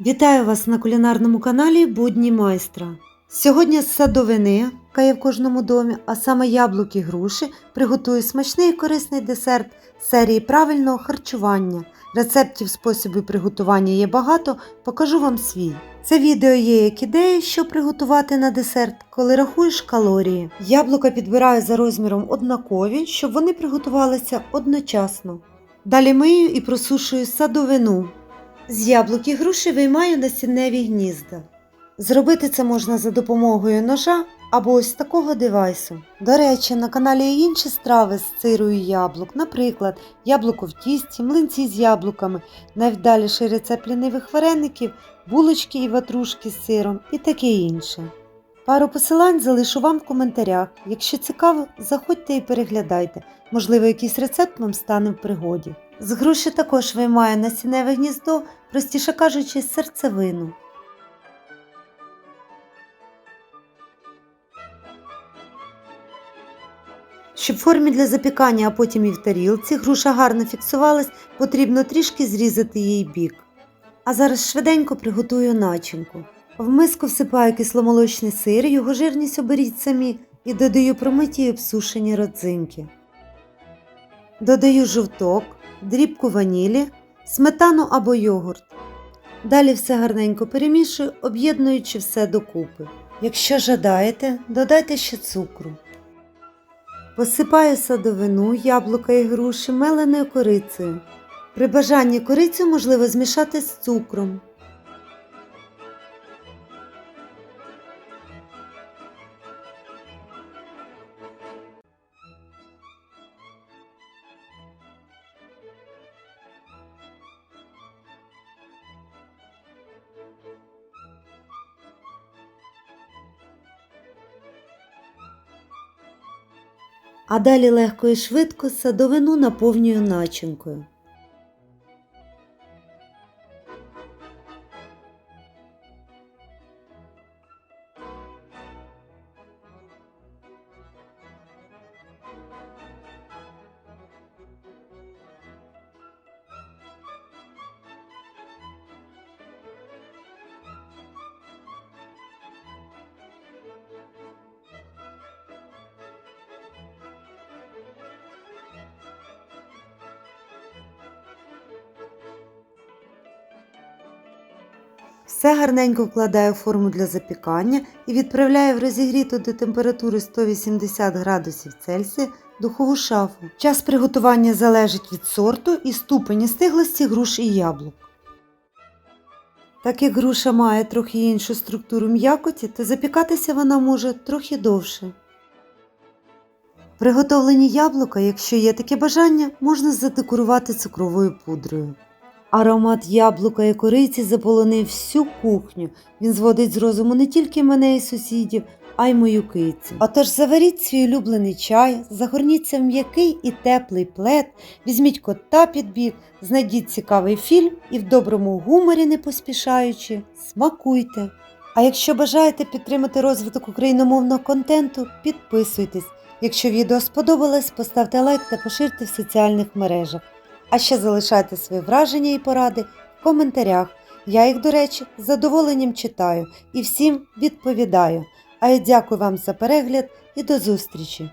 Вітаю вас на кулінарному каналі Будні майстра. Сьогодні з садовини, яка є в кожному домі, а саме яблуки груші, приготую смачний і корисний десерт серії правильного харчування. Рецептів способів приготування є багато, покажу вам свій. Це відео є як ідея, що приготувати на десерт, коли рахуєш калорії. Яблука підбираю за розміром однакові, щоб вони приготувалися одночасно. Далі мию і просушую садовину. З яблук і груші виймаю насінневі гнізда. Зробити це можна за допомогою ножа або ось такого девайсу. До речі, на каналі є інші страви з сирою яблук, наприклад, яблуко в тісті, млинці з яблуками, найвдаліший рецепт лінивих вареників, булочки і ватрушки з сиром і таке інше. Пару посилань залишу вам в коментарях. Якщо цікаво, заходьте і переглядайте. Можливо, якийсь рецепт вам стане в пригоді. З груші також виймаю насінневе гніздо, простіше кажучи, серцевину. Щоб формі для запікання, а потім і в тарілці груша гарно фіксувалась, потрібно трішки зрізати її бік. А зараз швиденько приготую начинку. В миску всипаю кисломолочний сир, його жирність оберіть самі і додаю промиті обсушені родзинки. Додаю жовток, дрібку ванілі, сметану або йогурт. Далі все гарненько перемішую, об'єднуючи все докупи. Якщо жадаєте, додайте ще цукру. Посипаю садовину, яблука і груші меленою корицею. При бажанні корицю можливо змішати з цукром. А далі легко і швидко садовину наповнюю начинкою. Все гарненько вкладаю в форму для запікання і відправляю в розігріту до температури 180 градусів Цельсія духову шафу. Час приготування залежить від сорту і ступені стиглості груш і яблук. Так як груша має трохи іншу структуру м'якоті, то запікатися вона може трохи довше. Приготовлені яблука, якщо є таке бажання, можна задекорувати цукровою пудрою. Аромат яблука і кориці заполонив всю кухню. Він зводить з розуму не тільки мене і сусідів, а й мою кицю. Отож заваріть свій улюблений чай, загорніться в м'який і теплий плед, візьміть кота під бік, знайдіть цікавий фільм і в доброму гуморі, не поспішаючи, смакуйте. А якщо бажаєте підтримати розвиток україномовного контенту, підписуйтесь. Якщо відео сподобалось, поставте лайк та поширте в соціальних мережах. А ще залишайте свої враження і поради в коментарях. Я їх, до речі, з задоволенням читаю і всім відповідаю. А я дякую вам за перегляд і до зустрічі!